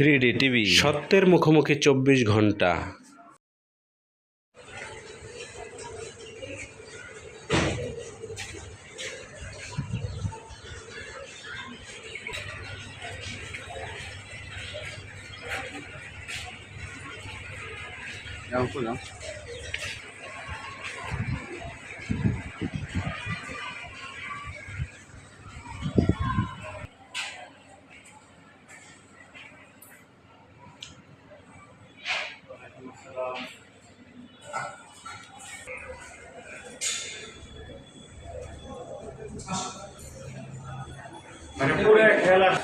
Three D TV সত্যের মুখোমুখি চব্বিশ ঘণ্টা। মানে পুরো খেলা।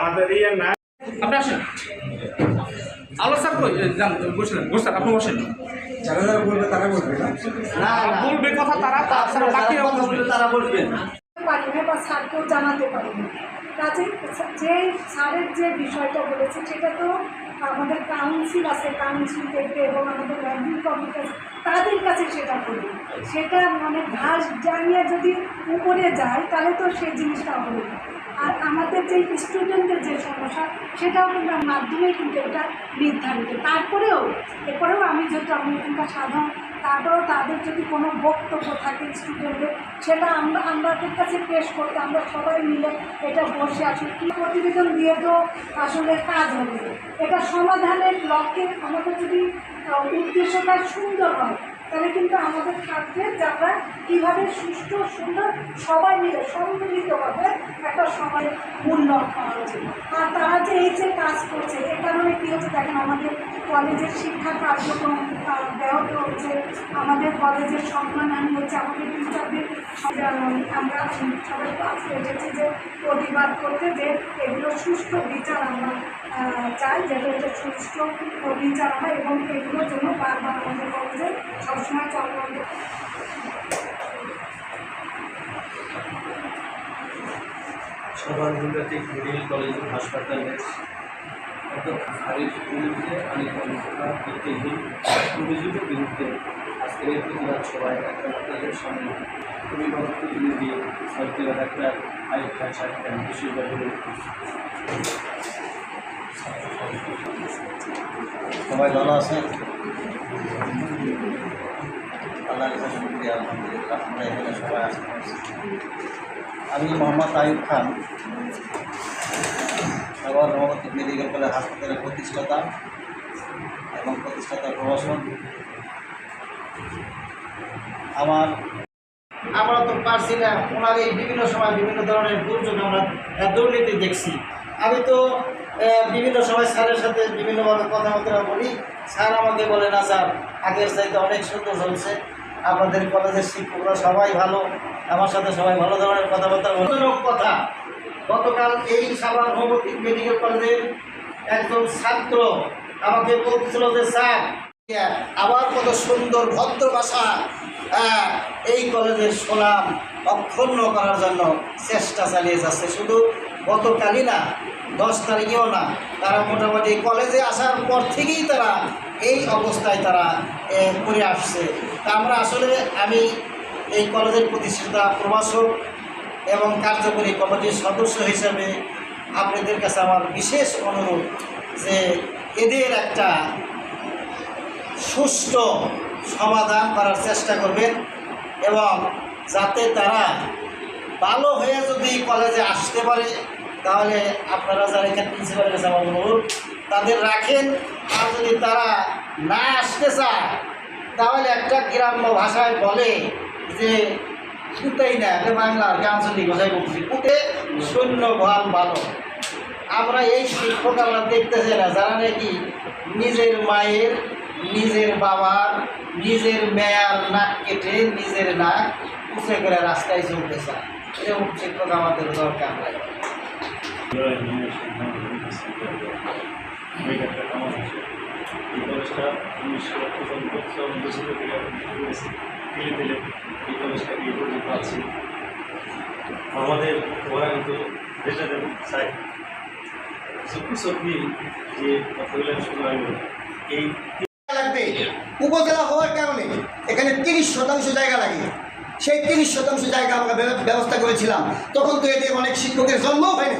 আমাদের ইয়ে না। আপনি আসেন। আলো স্যার কই? যান আপনি বসেন। যারা যারা বলবে তারা বলবে না। বলবে কথা তারা তা- তারা বাকিরা বলবে। তারা বলবে পারি না বা স্যারকেও জানাতে পারি না কাজে যে স্যারের যে বিষয়টা বলেছে সেটা তো আমাদের কাউন্সিল আছে কাউন্সিল থেকে এবং আমাদের ল্যান্ডিং কমিটি আছে, তাদের কাছে সেটা করি। সেটা মানে ঘাস জানিয়ে যদি উপরে যায়, তাহলে তো সেই জিনিসটা হবে আর আমাদের যে স্টুডেন্টের যে সমস্যা, সেটাও কিন্তু মাধ্যমে কিন্তু এটা নির্ধারিত। তারপরেও, এরপরেও আমি যেহেতু আমি এখানকার সাধারণ, তারপরেও তাদের যদি কোনো বক্তব্য থাকে স্টুডেন্টদের সেটা আমরা, আমাদের কাছে পেশ করতে আমরা সবাই মিলে এটা বসে আসি কী প্রতিবেদন দিয়ে তো আসলে কাজ হবে? এটা সমাধানের লক্ষ্যে আমাদের যদি উদ্দেশ্যটা সুন্দর হয় তাহলে কিন্তু আমাদের থাকবে যে আমরা কীভাবে সুষ্ঠু সুন্দর, সবাই মিলে সম্মিলিতভাবে একটা সময় মূল্য করা উচিত আর তারা যে এই যে কাজ করছে এ কারণে কী হচ্ছে দেখেন, আমাদের কলেজের শিক্ষা কার্যক্রম ব্যাহত হচ্ছে, আমাদের কলেজের সম্মান আমি হচ্ছে আমাদের আমরা সবাই আজকে এসেছি যে প্রতিবাদ করতে যে এগুলো সুষ্ঠু বিচার আমরা চাই যাতে এটা সুষ্ঠু বিচার হয় এবং এগুলোর জন্য বারবার আমাদের কলেজে সবসময় চলমান সবার মেডিকেল কলেজ হারির বিরুদ্ধে আমি কর্মকর্তা ভিত্তিহীন অভিযোগের বিরুদ্ধে আজকের প্রতিবাদ সভায় আপনাদের সামনে অভিভাবক প্রতিনিধি সরকারি ডাক্তার আয়ুব খান সাহেব বিশ্ববিদ্যালয়ের সবাই ভালো আছেন? আল্লাহ সবাই আসতে পারছি আমি মোহাম্মদ আয়ুব খান, সাগর রহমতি মেডিকেল কলেজ হাসপাতালের প্রতিষ্ঠাতা এবং প্রতিষ্ঠাতা প্রভাষণ আমার আমরা তো পারছি না। ওনার এই বিভিন্ন সময় বিভিন্ন ধরনের দুর্যোগ আমরা দুর্নীতি দেখছি। আমি তো বিভিন্ন সময় স্যারের সাথে বিভিন্নভাবে কথাবার্তা বলি। স্যার আমাকে বলে, না স্যার, আগের চাইতে অনেক সুন্দর চলছে। আপনাদের কলেজের শিক্ষকরা সবাই ভালো। আমার সাথে সবাই ভালো ধরনের কথাবার্তা বলুন কথা। গতকাল এই সাভার হোমিওপ্যাথিক মেডিকেল কলেজের একজন ছাত্র আমাকে বলছিল যে, স্যার আবার কত সুন্দর ভদ্র ভাষা। এই কলেজের সুনাম অক্ষুণ্ণ করার জন্য চেষ্টা চালিয়ে যাচ্ছে। শুধু গতকালই না, দশ তারিখেও না, তারা মোটামুটি কলেজে আসার পর থেকেই তারা এই অবস্থায় তারা করে আসছে। তা আমরা আসলে আমি এই কলেজের প্রতিষ্ঠাতা প্রভাষক এবং কার্যকরী কমিটির সদস্য হিসেবে আপনাদের কাছে আমার বিশেষ অনুরোধ যে এদের একটা সুষ্ঠু সমাধান করার চেষ্টা করবেন এবং যাতে তারা ভালো হয়ে যদি কলেজে আসতে পারে, তাহলে আপনারা যারা এখানে প্রিন্সিপালের কাছে আমার অনুরোধ, তাদের রাখেন। আর যদি তারা না আসতে চায়, তাহলে একটা গ্রাম্য ভাষায় বলে যে কুতেই না এটা বাংলা আর কি আঞ্চলিক ভাষায় বলছি কুতে শূন্য ভালো ভালো। আমরা এই শিক্ষক আমরা দেখতেছি না, যারা নাকি নিজের মায়ের নিজের বাবার, নিজের মেয়ার নাক কেটে নিজের নাক উঁচে করে রাস্তায় চলতে চায়। এরকম শিক্ষক আমাদের দরকার নাই। এই এই আমাদের ওরা কিন্তু যেটা চাই। সত্যি সত্যি যে কথাগুলো এই উপজেলা হওয়ার কারণে এখানে তিরিশ শতাংশ জায়গা লাগে। সেই তিরিশ শতাংশ জায়গা আমরা ব্যবস্থা করেছিলাম। তখন তো এদের অনেক শিক্ষকের জন্মও হয়নি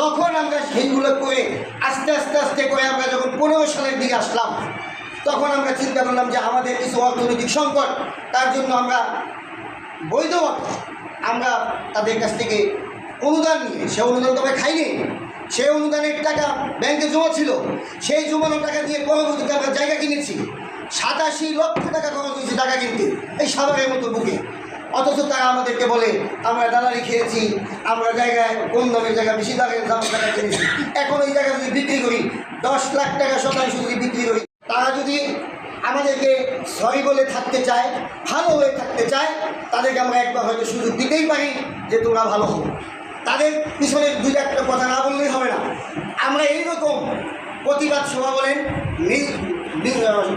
তখন আমরা সেইগুলো করে আস্তে আস্তে আস্তে করে আমরা যখন পনেরো সালের দিকে আসলাম, তখন আমরা চিন্তা করলাম যে আমাদের কিছু অর্থনৈতিক সংকট তার জন্য আমরা বৈধভাবে আমরা তাদের কাছ থেকে অনুদান নিয়ে, সে অনুদান তো আমরা খাইনি। সেই অনুদানের টাকা ব্যাংকে জমা ছিল। সেই জমানো টাকা দিয়ে পরবর্তীতে আমরা জায়গা কিনেছি। সাতাশি লক্ষ টাকা খরচ হয়েছে টাকা কিনতে, এই সাভারের মতো বুকে। অথচ তারা আমাদেরকে বলে, আমরা দালালি খেয়েছি, আমরা জায়গায় কোন দামের জায়গা, বেশি দামের দাম টাকা কিনেছি। এখন এই জায়গা যদি বিক্রি করি, দশ লাখ টাকা শতাংশ যদি বিক্রি করি, তারা যদি আমাদেরকে সরি বলে থাকতে চায়, ভালো হয়ে থাকতে চায়, তাদেরকে আমরা একবার হয়তো সুযোগ দিতেই পারি যে তোমরা ভালো হো তাদের পিছনে দুই একটা কথা না বললেই হবে না। আমরা এইরকম প্রতিবাদ সভা বলেন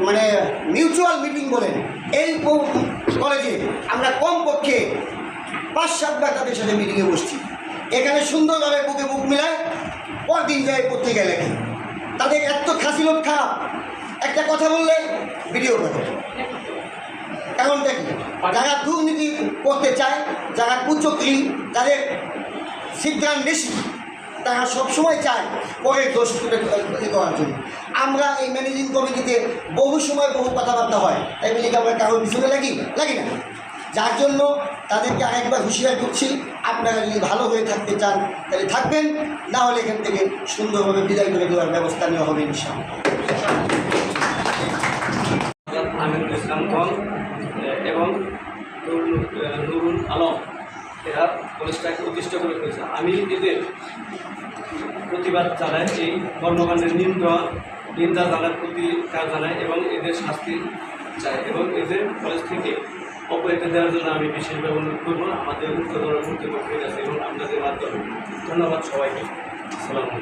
মানে মিউচুয়াল মিটিং বলেন, এই কলেজে আমরা কমপক্ষে পাঁচ সাতবার তাদের সাথে মিটিংয়ে বসছি। এখানে সুন্দরভাবে বুকে বুক মিলায় পরদিন যায় পত্রিকায় লেখে। তাদের এত খাসিলত খারাপ। একটা কথা বললে ভিডিও করে। কারণটা কি যারা দুর্নীতি করতে চায়, যারা কুচক্রি যাদের বেশি তারা সবসময় চায় পরের দোষ তুলে করার জন্য। আমরা এই ম্যানেজিং কমিটিতে বহু সময় বহু কথাবার্তা হয়। তাই বলি আমরা কারোর পিছনে লাগি? লাগি না। যার জন্য তাদেরকে আরেকবার হুঁশিয়ার করছি, আপনারা যদি ভালো হয়ে থাকতে চান, তাহলে থাকবেন। না হলে এখান থেকে সুন্দরভাবে বিদায় করে দেওয়ার ব্যবস্থা নেওয়া হবে ইনশাআল্লাহ। আমি এদের প্রতিবাদ জানাই এই কর্মকাণ্ডের নিন্দা নিন্দা জানার প্রতিকার জানাই এবং এদের শাস্তি চাই এবং এদের কলেজ থেকে অপরাধ দেওয়ার জন্য আমি বিশেষভাবে অনুরোধ করব আমাদের উচ্চতর কর্তৃপক্ষের কাছে এবং আপনাদের মাধ্যমে। ধন্যবাদ সবাইকে। আলাইকুম।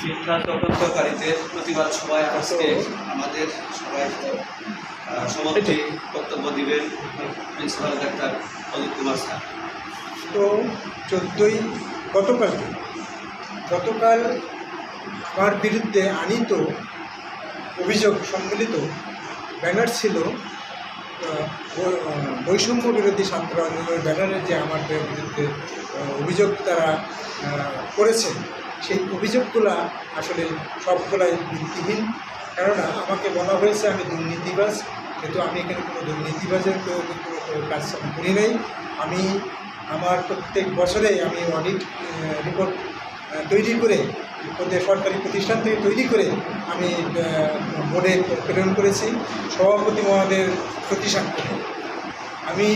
শিক্ষা তদন্তকারীদের প্রতিবাদ সভায় আজকে আমাদের সবাই আহ, সমাপ্তি বক্তব্য দিবেন প্রিন্সিপাল ডাক্তার অজিত কুমার স্যার। তো চোদ্দোই গতকাল গতকাল আমার বিরুদ্ধে আনিত অভিযোগ সম্মিলিত ব্যানার ছিল বৈষম্য বিরোধী ছাত্র আন্দোলনের ব্যানারে যে আমার বিরুদ্ধে অভিযোগ তারা করেছে, সেই অভিযোগগুলা আসলে সবগুলাই ভিত্তিহীন। কেননা আমাকে বলা হয়েছে আমি দুর্নীতিবাজ কিন্তু আমি এখানে কোনো দুর্নীতিবাজের কোনো কাজ করি নাই। আমি আমার প্রত্যেক বছরে আমি অডিট রিপোর্ট তৈরি করে সরকারি প্রতিষ্ঠান থেকে তৈরি করে আমি বোর্ডে প্রেরণ করেছি। সভাপতি মহাদের প্রতি স্বাক্ষরে আমি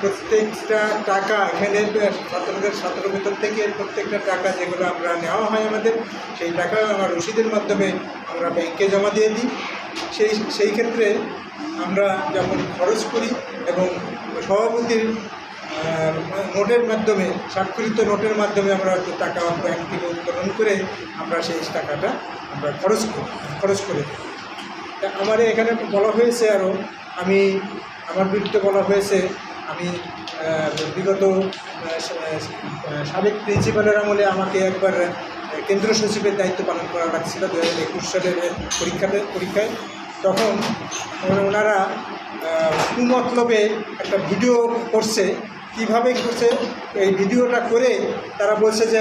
প্রত্যেকটা টাকা এখানে ছাত্রদের ছাত্র বেতন থেকে প্রত্যেকটা টাকা যেগুলো আমরা নেওয়া হয় আমাদের, সেই টাকা আমার রসিদের মাধ্যমে আমরা ব্যাংকে জমা দিয়ে দিই। সেই সেই ক্ষেত্রে আমরা যখন খরচ করি এবং সভাপতির নোটের মাধ্যমে, স্বাক্ষরিত নোটের মাধ্যমে আমরা টাকা ব্যাংক থেকে উত্তোলন করে আমরা সেই টাকাটা আমরা খরচ করি, খরচ করে তা আমার এখানে বলা হয়েছে আরও আমি, আমার বিরুদ্ধে বলা হয়েছে, আমি বিগত সাবেক প্রিন্সিপালের আমলে আমাকে একবার কেন্দ্র সচিবের দায়িত্ব পালন করা লাগছিল দু হাজার একুশ সালের পরীক্ষাতে, পরীক্ষায়। তখন ওনারা কুমতলবে একটা ভিডিও করছে কীভাবে করছে, এই ভিডিওটা করে তারা বলছে যে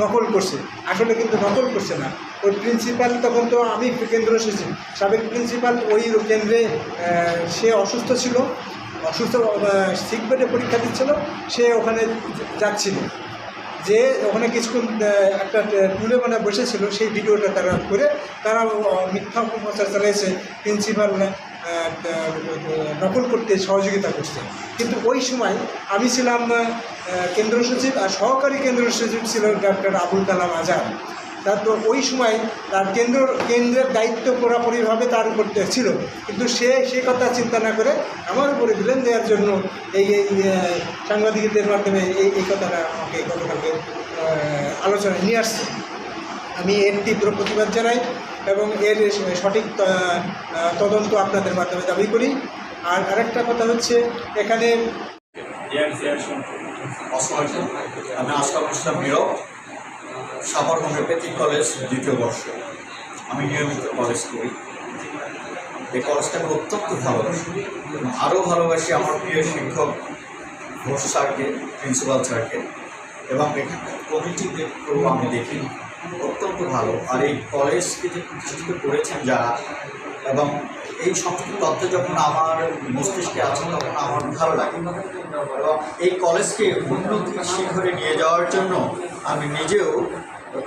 নকল করছে। আসলে কিন্তু নকল করছে না। ওই প্রিন্সিপাল তখন তো আমি কেন্দ্র সচিব সাবেক প্রিন্সিপাল ওই কেন্দ্রে সে অসুস্থ ছিল। অসুস্থ সিক বেডে পরীক্ষা দিচ্ছিল। সে ওখানে যাচ্ছিল। যে ওখানে কিছুক্ষণ একটা টুলে মানে বসেছিল, সেই ভিডিওটা তারা করে, তারা মিথ্যা প্রচার চালিয়েছে প্রিন্সিপাল নকল করতে, সহযোগিতা করছে। কিন্তু ওই সময় আমি ছিলাম কেন্দ্র সচিব আর সহকারী কেন্দ্র সচিব ছিল ডক্টর আবুল কালাম আজাদ। তারপর ওই সময় তার কেন্দ্র, কেন্দ্রের দায়িত্ব পুরোপুরিভাবে তার উপর ছিল। কিন্তু সে সে কথা চিন্তা না করে আমার উপরে দিলেন, দেওয়ার জন্য এই এই সাংবাদিকদের মাধ্যমে এই এই কথাটা আমাকে গতকালকে আলোচনায় নিয়ে আসছে। আমি এর তীব্র প্রতিবাদ জানাই। এবং এর সঠিক তদন্ত আপনাদের মাধ্যমে দাবি করি। আর আরেকটা কথা হচ্ছে, এখানে আমি আশরাফ ইসলাম নীরব সাভার হোমিওপ্যাথিক কলেজ দ্বিতীয় বর্ষ। আমি নিয়মিত কলেজ করি। এই কলেজটাকে অত্যন্ত ভালোবাসি। আরও ভালোবাসি আমার প্রিয় শিক্ষক ঘোষ স্যারকে, প্রিন্সিপাল স্যারকে। এবং এখানকার কমিটিদেরকেও আমি দেখি। অত্যন্ত ভালো। আর এই কলেজকে যে প্রতিষ্ঠিত করেছেন যারা, এবং এই সমস্ত তথ্য যখন আমার মস্তিষ্কে আছে, তখন আমার ভালো লাগে। এবং এই কলেজকে উন্নতির শিখরে নিয়ে যাওয়ার জন্য আমি নিজেও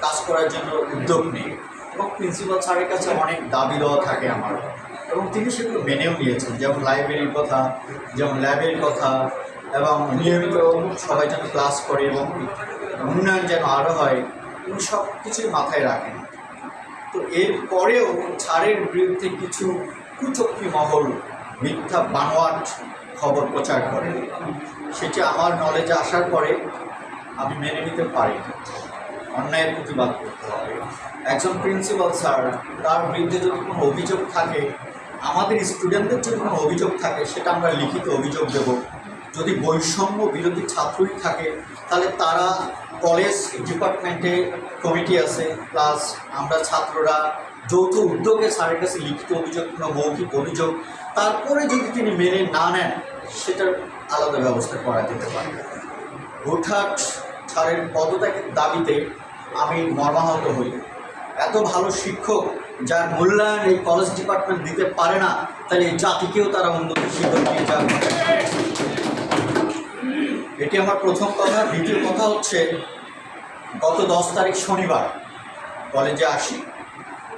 কাজ করার জন্য উদ্যোগ নিই। এবং প্রিন্সিপাল স্যারের কাছে অনেক দাবি দেওয়া থাকে আমার। এবং তিনি সেগুলো মেনেও নিয়েছেন। যেমন লাইব্রেরির কথা, যেমন ল্যাবের কথা, এবং নিয়মিত সবাই যেন ক্লাস করে এবং উন্নয়ন যেন আরও হয় উনি সব কিছুই মাথায় রাখেন। তো এর পরেও ছাড়ের বিরুদ্ধে কিছু কুচক্রি মহল, মিথ্যা বানোয়াট খবর প্রচার করে। সেটি আমার নলেজে আসার পরে আমি মেনে নিতে পারি। অন্যায়ের প্রতিবাদ করতে হবে। একজন প্রিন্সিপাল স্যার তার বিরুদ্ধে যদি কোনো অভিযোগ থাকে, আমাদের স্টুডেন্টদের যদি কোনো অভিযোগ থাকে, সেটা আমরা লিখিত অভিযোগ দেব। যদি বৈষম্য বিরোধী ছাত্রই থাকে, তাহলে তারা কলেজ ডিপার্টমেন্টে কমিটি আছে প্লাস আমরা ছাত্ররা যৌথ উদ্যোগে স্যারের কাছে লিখিত অভিযোগ কিংবা মৌখিক অভিযোগ, তারপরে যদি তিনি মেনে না নেন, সেটার আলাদা ব্যবস্থা করা যেতে পারে। হুটহাট স্যারের পদত্যাগের দাবিতে আমি মর্মাহত হই। এত ভালো শিক্ষক যার মূল্যায়ন এই কলেজ ডিপার্টমেন্ট দিতে পারে না, তাহলে এই জাতিকেও তারা উন্নতির শিক্ষক নিয়ে যাবে। এটি আমার প্রথম কথা, দ্বিতীয় কথা হচ্ছে গত দশ তারিখ শনিবার কলেজে আসি।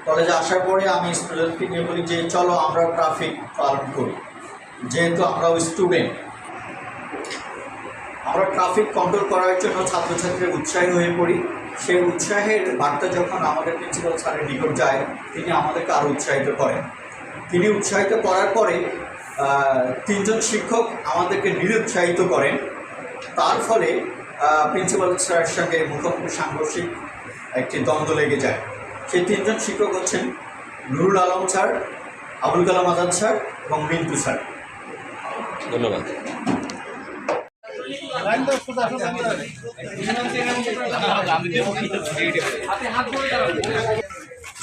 কলেজে আসার পরে আমি স্টুডেন্টকে নিয়ে বলি যে, চলো আমরা ট্রাফিক পালন করি। যেহেতু আমরাও স্টুডেন্ট আমরা ট্রাফিক কন্ট্রোল করার জন্য ছাত্রছাত্রীরা উৎসাহী হয়ে পড়ি। সেই উৎসাহের বার্তা যখন আমাদের প্রিন্সিপাল স্যারের নিকট যায়, তিনি আমাদেরকে আরও উৎসাহিত করেন। তিনি উৎসাহিত করার পরে তিনজন শিক্ষক আমাদেরকে নিরুৎসাহিত করেন। তার ফলে প্রিন্সিপাল স্যারের সঙ্গে মুখোমুখি সাংঘর্ষিক একটি দ্বন্দ্ব লেগে যায়। সেই তিনজন শিক্ষক হচ্ছেন নুরুল আলম স্যার আবুল কালাম আজাদ স্যার এবং মিন্টু স্যার। ধন্যবাদ। হাতে হাত ধরে